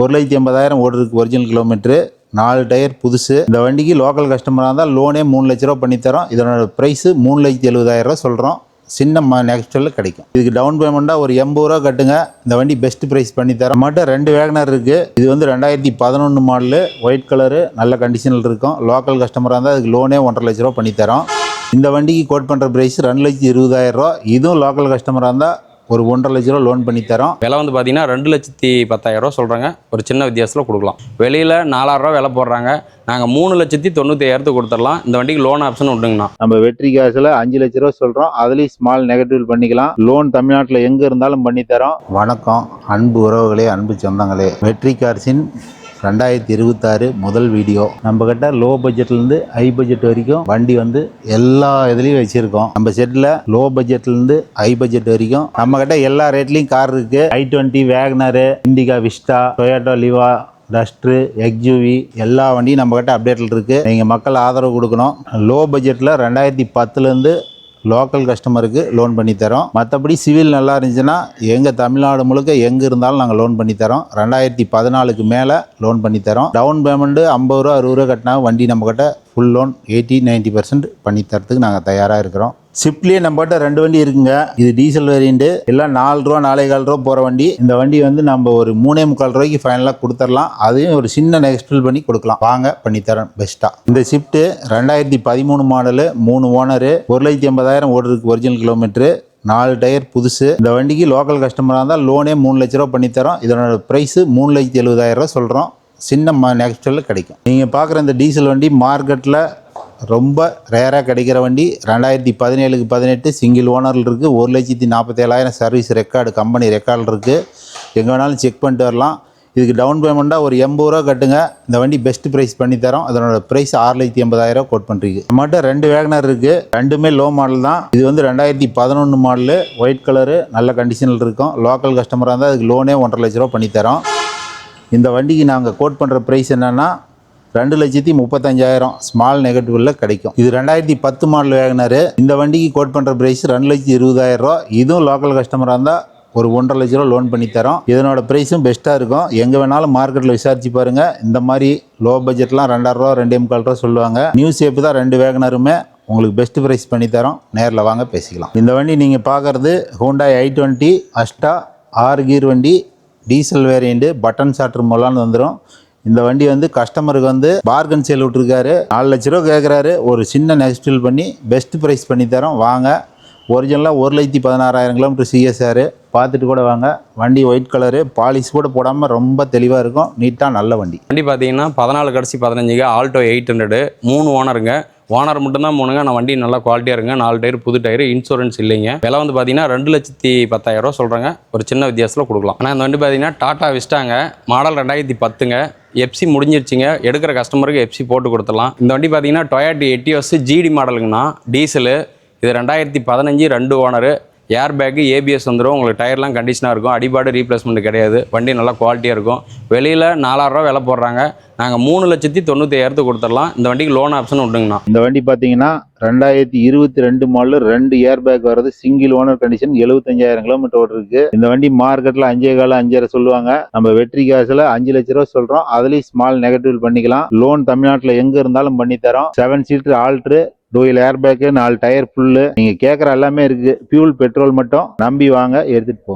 ஒரு லட்சத்தி எண்பதாயிரம் ஓடுறதுக்கு ஒரிஜினல் கிலோமீட்டரு நாலு டயர் புதுசு. இந்த வண்டிக்கு லோக்கல் கஸ்டமராக இருந்தால் லோனே மூணு லட்ச ரூபா பண்ணித்தரோம் இதனோட ப்ரைஸு மூணு லட்சத்தி எழுபதாயிரம் ரூபா சொல்கிறோம் சின்ன நெக்ஸ்டில் கிடைக்கும். இதுக்கு டவுன் பேமெண்ட்டாக ஒரு எண்பது ரூபா கட்டுங்க. இந்த வண்டி பெஸ்ட் ப்ரைஸ் பண்ணி தரோம். மட்டும் ரெண்டு வேகனர் இருக்குது இது வந்து ரெண்டாயிரத்தி பதினொன்று மாடலு ஒயிட் கலரு நல்ல கண்டிஷனில் இருக்கும். லோக்கல் கஸ்டமராக இருந்தால் அதுக்கு லோனே ஒன்றரை லட்ச ரூபா பண்ணித்தரோம் இந்த வண்டிக்கு கோட் பண்ணுற ப்ரைஸ் ரெண்டு லட்சத்தி இருபதாயிரம் ரூபா இதுவும் லோக்கல் கஸ்டமராக இருந்தால் ஒரு ஒன்றரை லட்ச ரூபா லோன் பண்ணி தரோம். விலை வந்து பார்த்தீங்கன்னா ரெண்டு லட்சத்தி பத்தாயிரம் ரூபா சொல்கிறாங்க ஒரு சின்ன வித்தியாசத்தில் கொடுக்கலாம். வெளியில் நாலாயிரரூவா விலை போடுறாங்க. நாங்கள் மூணு லட்சத்தி தொண்ணூற்றி ஐயாயிரத்துக்கு கொடுத்துடலாம். இந்த வண்டிக்கு லோன் ஆப்ஷன் உண்டுங்கண்ணா நம்ம வெற்றி காசில் அஞ்சு லட்ச ரூபா சொல்கிறோம் அதுலேயும் ஸ்மால் நெகட்டிவ் பண்ணிக்கலாம். லோன் தமிழ்நாட்டில் எங்கே இருந்தாலும் பண்ணி தரோம் வணக்கம். அன்பு உறவுகளே அன்பு சொந்தங்களே. வெற்றி கார்ஸின் ரெண்டாயிரத்தி இருபத்தாறு முதல் வீடியோ. நம்ம கிட்ட லோ பட்ஜெட்லேருந்து ஹை பட்ஜெட் வரைக்கும் வண்டி வந்து எல்லா இதுலேயும் வச்சுருக்கோம். நம்ம செட்டில் லோ பட்ஜெட்லேருந்து ஹை பட்ஜெட் வரைக்கும் நம்ம கிட்ட எல்லா ரேட்லேயும் கார் இருக்குது i twenty WagonR Indica Vista Toyota Liva Duster XUV எல்லா வண்டியும் நம்மக்கிட்ட அப்டேட்டில் இருக்குது நீங்கள் மக்கள் ஆதரவு கொடுக்கணும். லோ பட்ஜெட்டில் ரெண்டாயிரத்தி பத்துலேருந்து லோக்கல் கஸ்டமருக்கு லோன் பண்ணி தரோம். மற்றபடி சிவில் நல்லா இருந்துச்சுன்னா எங்கள் தமிழ்நாடு முழுக்க எங்கே இருந்தாலும் நாங்கள் லோன் பண்ணி தரோம். ரெண்டாயிரத்தி பதினாலுக்கு மேலே லோன் பண்ணி தரோம். டவுன் பேமெண்ட்டு ஐம்பது ரூபா அறுபது ரூபா கட்டினா வண்டி நம்மக்கிட்ட full loan eighty ninety percent பண்ணி தரத்துக்கு நாங்கள் தயாராக இருக்கிறோம். ஸ்விஃப்ட்லேயே நம்மகிட்ட ரெண்டு வண்டி இருக்குங்க. இது டீசல் வேரியண்ட்டு எல்லாம் நாலு ரூபா நாலே கால் ரூபா போகிற வண்டி. இந்த வண்டி வந்து நம்ம ஒரு மூணே முக்கால் ரூபாய்க்கு ஃபைனலாக கொடுத்துடலாம் அதையும் ஒரு சின்ன நெக்ஸ்பில் பண்ணி கொடுக்கலாம். வாங்க பண்ணித்தரேன். பெஸ்ட்டாக இந்த ஷிஃப்ட்டு ரெண்டாயிரத்தி பதிமூணு மாடலு மூணு ஓனரு ஒரு லட்சத்தி எண்பதாயிரம் ஓடுறதுக்கு ஒரிஜினல் கிலோமீட்டரு நாலு டயர் புதுசு. இந்த வண்டிக்கு லோக்கல் கஸ்டமராக இருந்தால் லோனே மூணு லட்ச ரூபா பண்ணித்தரோம். இதனோட ப்ரைஸு மூணு லட்சத்தி எழுபதாயிரம் ரூபா சொல்கிறோம் சின்ன ம கிடைக்கும். நீங்கள் பார்க்குற இந்த டீசல் வண்டி மார்க்கெட்டில் ரொம்ப ரேராக கிடைக்கிற வண்டி. ரெண்டாயிரத்தி பதினேழுக்கு பதினெட்டு சிங்கிள் ஓனரில் இருக்குது ஒரு லட்சத்தி நாற்பத்தேழாயிரம் சர்வீஸ் ரெக்கார்டு கம்பெனி ரெக்கார்டில் இருக்குது எங்கே வேணாலும் செக் பண்ணிட்டு வரலாம். இதுக்கு டவுன் பேமெண்ட்டாக ஒரு எண்பது ரூபா கட்டுங்க. இந்த வண்டி பெஸ்ட் ப்ரைஸ் பண்ணி தரோம். அதனோட ப்ரைஸ் ஆறு லட்சத்தி எண்பதாயிரம் கோட் பண்ணுறீங்க நம்மகிட்ட ரெண்டு வேகனர் இருக்குது ரெண்டுமே லோ மாடல் தான். இது வந்து ரெண்டாயிரத்தி பதினொன்று மாடலு ஒயிட் கலரு நல்ல கண்டிஷனில் இருக்கும். லோக்கல் கஸ்டமராக இருந்தால் அதுக்கு லோனே ஒன்றரை லட்ச ரூபா பண்ணி தரோம் இந்த வண்டிக்கு நாங்கள் கோட் பண்ணுற ப்ரைஸ் என்னென்னா ரெண்டு லட்சத்தி முப்பத்தஞ்சாயிரம் ஸ்மால் நெகட்டிவில் கிடைக்கும். இது ரெண்டாயிரத்தி பத்து மாடல் வேகனரு இந்த வண்டிக்கு கோட் பண்ணுற ப்ரைஸ் ரெண்டு லட்சத்தி இருபதாயிரம் ரூபா. இதுவும் லோக்கல் கஸ்டமராக இருந்தால் ஒரு ஒன்றரை லட்ச ரூபா லோன் பண்ணி தரோம். இதனோட ப்ரைஸும் பெஸ்ட்டாக இருக்கும். எங்கே வேணாலும் மார்க்கெட்டில் விசாரிச்சு பாருங்கள் இந்த மாதிரி லோ பட்ஜெட்லாம் ரெண்டாயிரம் ரூபா ரெண்டே முக்கால் ரூபா சொல்லுவாங்க. நியூ சேப்பு தான் ரெண்டு வேகனருமே உங்களுக்கு பெஸ்ட் ப்ரைஸ் பண்ணி தரோம். நேரில் வாங்க பேசிக்கலாம். இந்த வண்டி நீங்கள் பார்க்குறது ஹோண்டாய் ஐ டுவெண்ட்டி அஸ்டா ஆறு கீர் வண்டி டீசல் வேரியண்ட்டு பட்டன் சாட்ரு மொலான்னு வந்துடும் இந்த வண்டி வந்து கஸ்டமருக்கு வந்து பார்கன் சேல் விட்ருக்காரு நாலு லட்ச ரூபா கேட்குறாரு ஒரு சின்ன நெக்ஸ்டில் பண்ணி பெஸ்ட் ப்ரைஸ் பண்ணி தரோம். வாங்க. ஒரிஜினலாக ஒரு லட்சத்தி பதினாறாயிரம் கிலோமீட்டர் சிஎஸ்ஆர் பார்த்துட்டு கூட வாங்க. வண்டி ஒயிட் கலரு பாலிஷ் கூட போடாமல் ரொம்ப தெளிவாக இருக்கும். நீட்டாக நல்ல வண்டி. வண்டி பார்த்தீங்கன்னா பதினாலு கடைசி பதினஞ்சுங்க ஆல்டோ எயிட் ஹண்ட்ரடு மூணு ஓனருங்க. ஓனர் மட்டும்தான் மூணுங்க. நான் வண்டி நல்லா குவாலிட்டியாக இருங்க. நாலு டயர் புது டயர் இன்சூரன்ஸ் இல்லைங்க. விலை வந்து பார்த்தீங்கன்னா ரெண்டு லட்சத்தி பத்தாயிரம் ரூபா சொல்கிறாங்க ஒரு சின்ன வித்தியாசத்தில் கொடுக்கலாம். ஆனால் இந்த வண்டி பார்த்தீங்கன்னா டாட்டா விஸ்டாங்க. மாடல் ரெண்டாயிரத்தி பத்துங்க. எஃப்சி முடிஞ்சிருச்சுங்க. எடுக்கிற கஸ்டமருக்கு எஃப்சி போட்டு கொடுத்துடலாம். இந்த வண்டி பார்த்தீங்கன்னா டொயாட்டி எட்டியோஸ் ஜிடி மாடலுங்கண்ணா டீசலு இது ரெண்டாயிரத்தி பதினஞ்சு ரெண்டு ஓனரு ஏர் பேக்கு ஏபிஎஸ் வந்துடும் உங்களுக்கு டயர்லாம் கண்டிஷனாக இருக்கும். அடிபாடு ரீப்ளேஸ்மெண்ட் கிடையாது. வண்டி நல்லா குவாலிட்டியாக இருக்கும். வெளியில் நாலாயிரரூவா விலை போடுறாங்க. நாங்கள் மூணு லட்சத்தி தொண்ணூற்றி ஐயாயிரத்துக்கு கொடுத்துடலாம். இந்த வண்டிக்கு லோன் ஆப்ஷன் உண்டுங்கண்ணா இந்த வண்டி பார்த்தீங்கன்னா ரெண்டாயிரத்தி இருபத்தி ரெண்டு மாடல் ரெண்டு ஏர் பேக் வருது சிங்கிள் ஓனர் கண்டிஷன் எழுபத்தஞ்சாயிரம் கிலோமீட்டர் ஓடிருக்கு இந்த வண்டி மார்க்கெட்டில் அஞ்சே கால அஞ்சரை சொல்லுவாங்க. நம்ம வெற்றி காசில் அஞ்சு லட்ச ரூபா சொல்கிறோம் அதுலேயும் ஸ்மால் நெகட்டிவ் பண்ணிக்கலாம். லோன் தமிழ்நாட்டில் எங்கே இருந்தாலும் பண்ணி தரோம் செவன் சீட்டர் ஆல்ட்ரு டூயில் ஏர் பேக்கு நாலு டயர் ஃபுல்லு நீங்கள் கேட்குற எல்லாமே இருக்குது ஃபியூல் பெட்ரோல் மட்டும் நம்பி வாங்க எடுத்துகிட்டு போங்க.